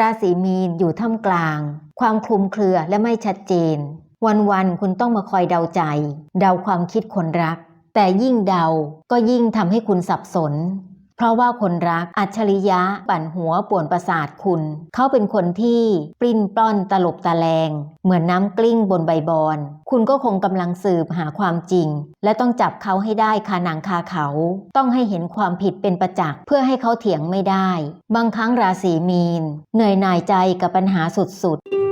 ราศีมีนอยู่ท่ามกลาง ความคลุมเครือและไม่ชัดเจน วันๆคุณต้องมาคอยเดาใจ เดาความคิดคนรัก แต่ยิ่งเดาก็ยิ่งทำให้คุณสับสน ราะว่าคนรักอัจฉริยะปั่นหัวป่วนประสาทคุณ เขาเป็นคนที่ปลิ้นปล้อนตลบตะแลง เหมือนน้ำกลิ้งบนใบบอน คุณก็คงกำลังสืบหาความจริง และต้องจับเขาให้ได้คาหนังคาเขา ต้องให้เห็นความผิดเป็นประจักษ์เพื่อให้เขาเถียงไม่ได้ บางครั้งราศีมีน เหนื่อยหน่ายใจกับปัญหาสุดๆ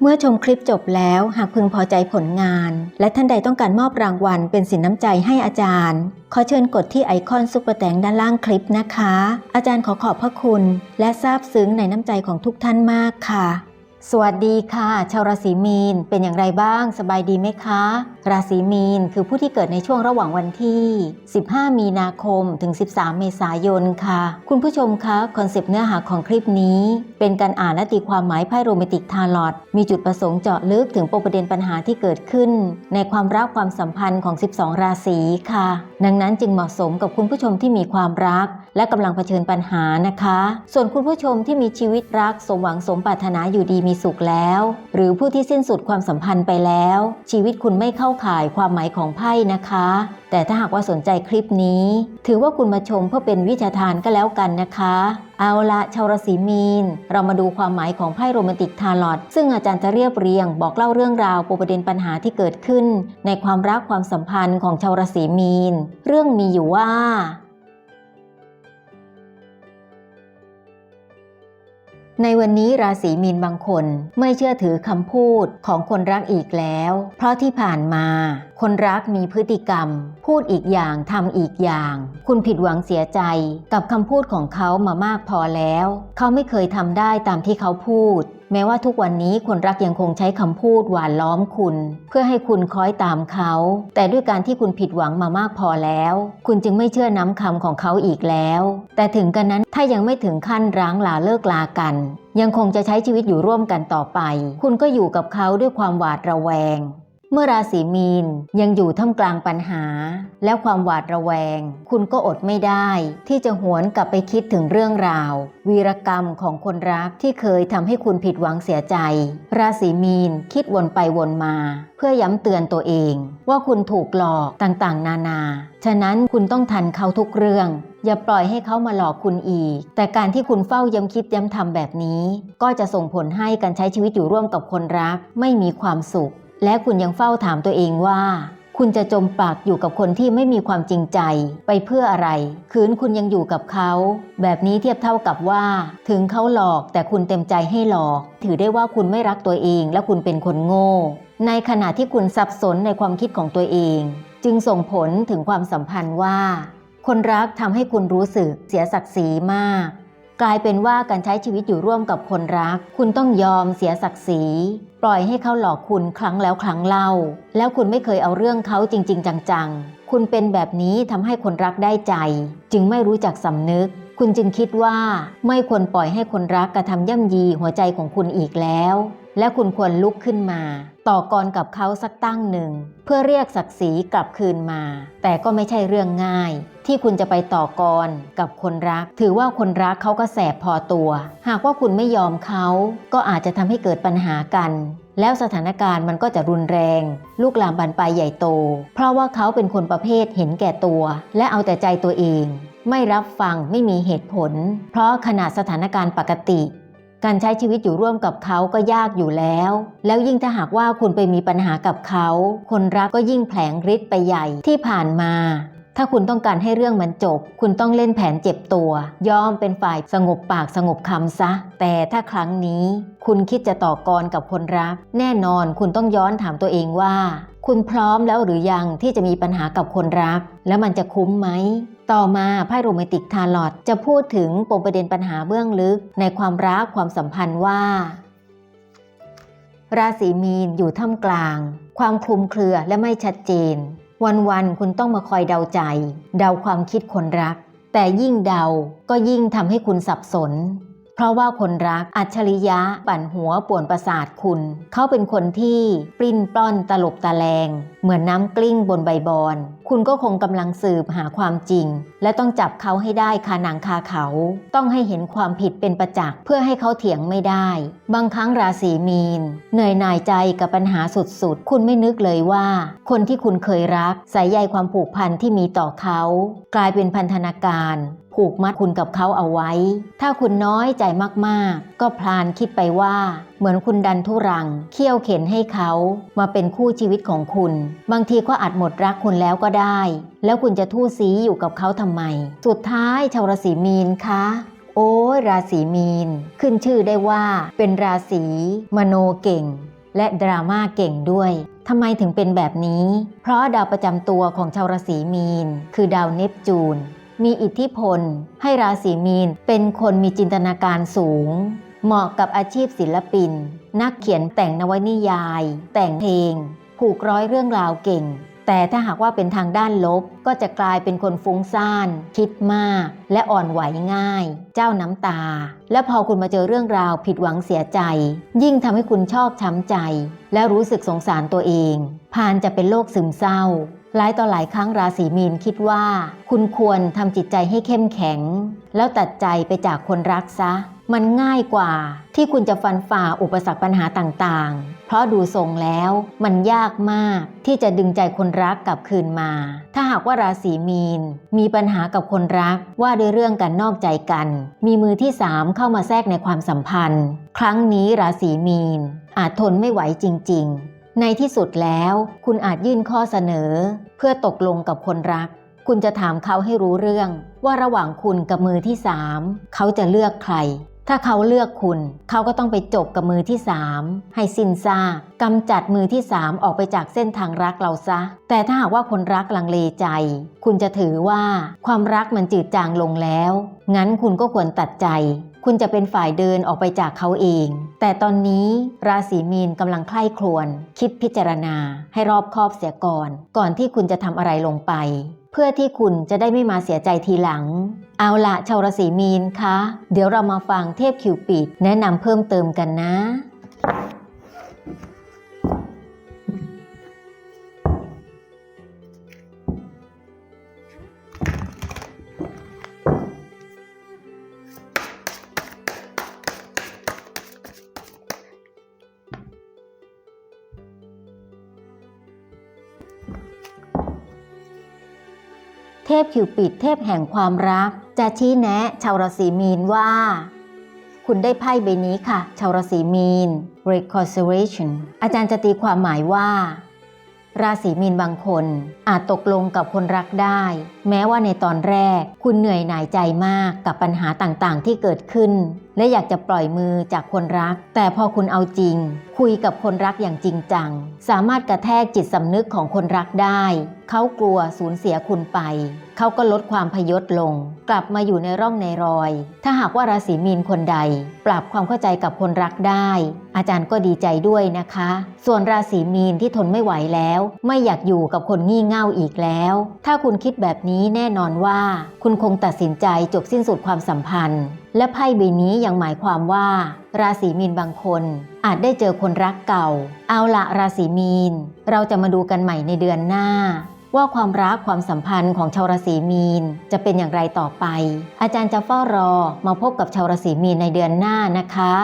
เมื่อชมคลิปจบแล้วหากพึงพอใจผลงาน และท่านใดต้องการมอบรางวัลเป็นสินน้ำใจให้อาจารย์ ขอเชิญกดที่ไอคอนซุปเปอร์แตงด้านล่างคลิปนะคะ อาจารย์ขอขอบพระคุณ และซาบซึ้งในน้ำใจของทุกท่านมากค่ะ สวัสดีค่ะ ชาวราศีมีน เป็นอย่างไรบ้างสบายดีไหมคะ ราศีมีนคือผู้ที่เกิดในช่วงระหว่างวันที่ 15 มีนาคมถึง 13 เมษายนค่ะ คุณผู้ชมคะคอนเซปต์เนื้อหาของคลิปนี้ เป็นการอ่านและตีความหมายไพ่โรแมนติกทาร์ลอตมีจุดประสงค์เจาะลึกถึงปมประเด็นปัญหาที่เกิดขึ้น ในความรักความสัมพันธ์ของ 12 ราศีค่ะ ดังนั้นจึงเหมาะสมกับคุณผู้ชมที่มีความรัก และกำลังเผชิญปัญหานะคะ ส่วนคุณผู้ชมที่มีชีวิตรักสมหวังสมปรารถนาอยู่ดีมีสุขแล้ว หรือผู้ที่สิ้นสุดความสัมพันธ์ไปแล้ว ชีวิตคุณไม่เข้าข่ายความหมายของไพ่นะคะ แต่ถ้าหากว่าสนใจคลิปนี้ ถือว่าคุณมาชมเพื่อเป็นวิชาทานก็แล้วกันนะคะ เอาละชาวราศีมีน เรามาดูความหมายของไพ่โรแมนติกทาร์ลอตซึ่งอาจารย์จะเรียบเรียง บอกเล่าเรื่องราวปประเด็นปัญหาที่เกิดขึ้น ในความรักความสัมพันธ์ของชาวราศีมีน เรื่องมีอยู่ว่า ในวันนี้ราศีมีนบางคนไม่เชื่อถือคำพูดของคนรักอีกแล้ว เพราะที่ผ่านมา คนรักมีพฤติกรรม พูดอีกอย่างทำอีกอย่าง คุณผิดหวังเสียใจกับคำพูดของเขามามากพอแล้ว เขาไม่เคยทำได้ตามที่เขาพูด แม้ว่าทุกวันนี้คนรักยังคงใช้คำพูดหวานล้อมคุณ เพื่อให้คุณคอยตามเขา แต่ด้วยการที่คุณผิดหวังมามากพอแล้ว คุณจึงไม่เชื่อน้ำคำของเขาอีกแล้ว แต่ถึงกันนั้นถ้ายังไม่ถึงขั้นร้างลาเลิกลากัน ยังคงจะใช้ชีวิตอยู่ร่วมกันต่อไป คุณก็อยู่กับเขาด้วยความหวาดระแวง เมื่อราศีมีนยังอยู่ท่ามกลางปัญหา และความหวาดระแวง คุณก็อดไม่ได้ ที่จะหวนกลับไปคิดถึงเรื่องราว วีรกรรมของคนรักที่เคยทำให้คุณผิดหวังเสียใจ ราศีมีนคิดวนไปวนมา เพื่อย้ำเตือนตัวเอง ว่าคุณถูกหลอกต่างๆ นานา ฉะนั้นคุณต้องทันเขาทุกเรื่องอย่าปล่อยให้เขามาหลอกคุณอีก แต่การที่คุณเฝ้าย้ำคิดย้ำทำแบบนี้ ก็จะส่งผลให้การใช้ชีวิตอยู่ร่วมกับคนรัก ไม่มีความสุข และคุณยังเฝ้าถามตัวเองว่า คุณจะจมปากอยู่กับคนที่ไม่มีความจริงใจไปเพื่ออะไร คืนคุณยังอยู่กับเขา แบบนี้เทียบเท่ากับว่า ถึงเขาหลอกแต่คุณเต็มใจให้หลอก ถือได้ว่าคุณไม่รักตัวเองและคุณเป็นคนโง่ ในขณะที่คุณสับสนในความคิดของตัวเอง จึงส่งผลถึงความสัมพันธ์ว่า คนรักทำให้คุณรู้สึกเสียศักดิ์ศรีมาก กลายเป็นว่าการใช้ชีวิตอยู่ร่วมกับคนรัก คุณต้องยอมเสียศักดิ์ศรี ปล่อยให้เขาหลอกคุณครั้งแล้วครั้งเล่า แล้วคุณไม่เคยเอาเรื่องเขาจริง ๆ จังๆ คุณเป็นแบบนี้ทำให้คนรักได้ใจ จึงไม่รู้จักสำนึก คุณจึงคิดว่าไม่ควรปล่อยให้คนรักกระทำย่ำยีหัวใจของคุณอีกแล้ว และคุณควรลุกขึ้นมา ต่อกรกับเขาสักตั้งหนึ่ง เพื่อเรียกศักดิ์ศรีกลับคืนมา แต่ก็ไม่ใช่เรื่องง่าย ที่คุณจะไปต่อกรกับคนรัก ถือว่าคนรักเขาก็แสบพอตัว หากว่าคุณไม่ยอมเขาก็อาจจะทำให้เกิดปัญหากันแล้วสถานการณ์มันก็จะรุนแรง ลูกลามบานปลายใหญ่โต เพราะว่าเขาเป็นคนประเภทเห็นแก่ตัว และเอาแต่ใจตัวเอง ไม่รับฟังไม่มีเหตุผล เพราะขนาดสถานการณ์ปกติ การใช้ชีวิตอยู่ร่วมกับเขาก็ยากอยู่แล้ว แล้วยิ่งถ้าหากว่าคุณไปมีปัญหากับเขา คนรักก็ยิ่งแผลงฤทธิ์ไปใหญ่ที่ผ่านมา ถ้าคุณต้องการให้เรื่องมันจบ คุณต้องเล่นแผนเจ็บตัว ยอมเป็นฝ่ายสงบปากสงบคำซะ แต่ถ้าครั้งนี้ คุณคิดจะต่อกรกับคนรัก แน่นอนคุณต้องย้อนถามตัวเองว่า คุณพร้อมแล้วหรือยังที่จะมีปัญหากับคนรัก แล้วมันจะคุ้มไหม ต่อมาไพ่โรแมนติกทาร์ลอตจะพูดถึงปมประเด็นปัญหาเบื้องลึก ในความรักความสัมพันธ์ว่า ราศีมีนอยู่ท่ามกลาง ความคลุมเครือและไม่ชัดเจน วันๆคุณต้องมาคอยเดาใจ เดาความคิดคนรัก แต่ยิ่งเดาก็ยิ่งทำให้คุณสับสน เพราะว่าคนรักอัจฉริยะปั่นหัวป่วนประสาทคุณ เขาเป็นคนที่ปลิ้นปล้อนตลบตะแลง เหมือนน้ำกลิ้งบนใบบอน คุณก็คงกำลังสืบหาความจริง และต้องจับเขาให้ได้คาหนังคาเขา ต้องให้เห็นความผิดเป็นประจักษ์เพื่อให้เขาเถียงไม่ได้ บางครั้งราศีมีน เหนื่อยหน่ายใจกับปัญหาสุดๆ คุณไม่นึกเลยว่า คนที่คุณเคยรักสายใยความผูกพันที่มีต่อเขา กลายเป็นพันธนาการ ผูกมัดคุณกับเขาเอาไว้ ถ้าคุณน้อยใจมากๆ ก็พลานคิดไปว่า เหมือนคุณดันทุรังเคี่ยวเข็นให้เขา มาเป็นคู่ชีวิตของคุณ บางทีก็อาจหมดรักคุณแล้วก็ได้ แล้วคุณจะทู่ซีอยู่กับเขาทำไม สุดท้ายชาวราศีมีนคะโอ้ราศีมีน ขึ้นชื่อได้ว่าเป็นราศีมโนเก่ง และดราม่าเก่งด้วยทำไมถึงเป็นแบบนี้ เพราะดาวประจำตัวของชาวราศีมีน คือดาวเนปจูน มีอิทธิพล ให้ราศีมีนเป็นคนมีจินตนาการสูง เหมาะกับอาชีพศิลปิน นักเขียนแต่งนวนิยาย แต่งเพลง ผูกร้อยเรื่องราวเก่ง แต่ถ้าหากว่าเป็นทางด้านลบ ก็จะกลายเป็นคนฟุ้งซ่าน คิดมาก และอ่อนไหวง่าย เจ้าน้ำตา และพอคุณมาเจอเรื่องราวผิดหวังเสียใจ ยิ่งทำให้คุณชอบช้ำใจ และรู้สึกสงสารตัวเอง พานจะเป็นโรคซึมเศร้า หลายต่อหลายครั้งราศีมีนคิดว่า คุณควรทำจิตใจให้เข้มแข็ง แล้วตัดใจไปจากคนรักซะ มันง่ายกว่า ที่คุณจะฟันฝ่าอุปสรรคปัญหาต่างๆ เพราะดูทรงแล้วมันยากมากที่จะดึงใจคนรักกลับคืนมา ถ้าหากว่าราศีมีน มีปัญหากับคนรักว่าด้วยเรื่องการนอกใจกัน มีมือที่สามเข้ามาแทรกในความสัมพันธ์ ครั้งนี้ราศีมีน อาจทนไม่ไหวจริง ๆ ในที่สุดแล้ว คุณอาจยื่นข้อเสนอ เพื่อตกลงกับคนรัก คุณจะถามเขาให้รู้เรื่อง ว่าระหว่างคุณกับมือที่สามเขาจะเลือกใคร ถ้าเขาเลือกคุณ เขาก็ต้องไปจบกับมือที่สามให้สินซากำจัดมือที่สามออกไปจากเส้นทางรักเราซะ แต่ถ้าหากว่าคนรักลังเลใจ คุณจะถือว่าความรักมันจืดจางลงแล้ว งั้นคุณก็ควรตัดใจ คุณจะเป็นฝ่ายเดินออกไปจากเขาเอง แต่ตอนนี้ราศีมีนกำลังใคร่ครวญคิดพิจารณา ให้รอบคอบเสียก่อน ก่อนที่คุณจะทำอะไรลงไป เพื่อที่คุณจะได้ไม่มาเสียใจทีหลัง เอาละชาวราศีมีนคะ เดี๋ยวเรามาฟังเทพคิวปิดแนะนำเพิ่มเติมกันนะ เทพคิวปิดเทพแห่งความรัก จะชี้แนะชาวราศีมีนว่า คุณได้ไพ่ใบนี้ค่ะ ชาวราศีมีน reconciliation อาจารย์จะตีความหมายว่า ราศีมีนบางคนอาจตกลงกับคนรักได้ แม้ว่าในตอนแรก คุณเหนื่อยหน่ายใจมากกับปัญหาต่างๆ ที่เกิดขึ้น และอยากจะปล่อยมือจากคนรัก แต่พอคุณเอาจริง คุยกับคนรักอย่างจริงจัง สามารถกระแทกจิตสำนึกของคนรักได้ เขากลัวสูญเสียคุณไป เขาก็ลดความพยศลง กลับมาอยู่ในร่องในรอย ถ้าหากว่าราศีมีนคนใด ปรับความเข้าใจกับคนรักได้ อาจารย์ก็ดีใจด้วยนะคะ ส่วนราศีมีนที่ทนไม่ไหวแล้ว ไม่อยากอยู่กับคนงี่เง่าอีกแล้ว ถ้าคุณคิดแบบนี้นี้แน่นอนว่า คุณคงตัดสินใจจบสิ้นสุดความสัมพันธ์ และไพ่ใบนี้ยังหมายความว่า ราศีมีนบางคน อาจได้เจอคนรักเก่า เอาละราศีมีน เราจะมาดูกันใหม่ในเดือนหน้าว่าความรักความสัมพันธ์ของชาวราศีมีน จะเป็นอย่างไรต่อไป อาจารย์จะเฝ้ารอมาพบกับชาวราศีมีนในเดือนหน้านะคะ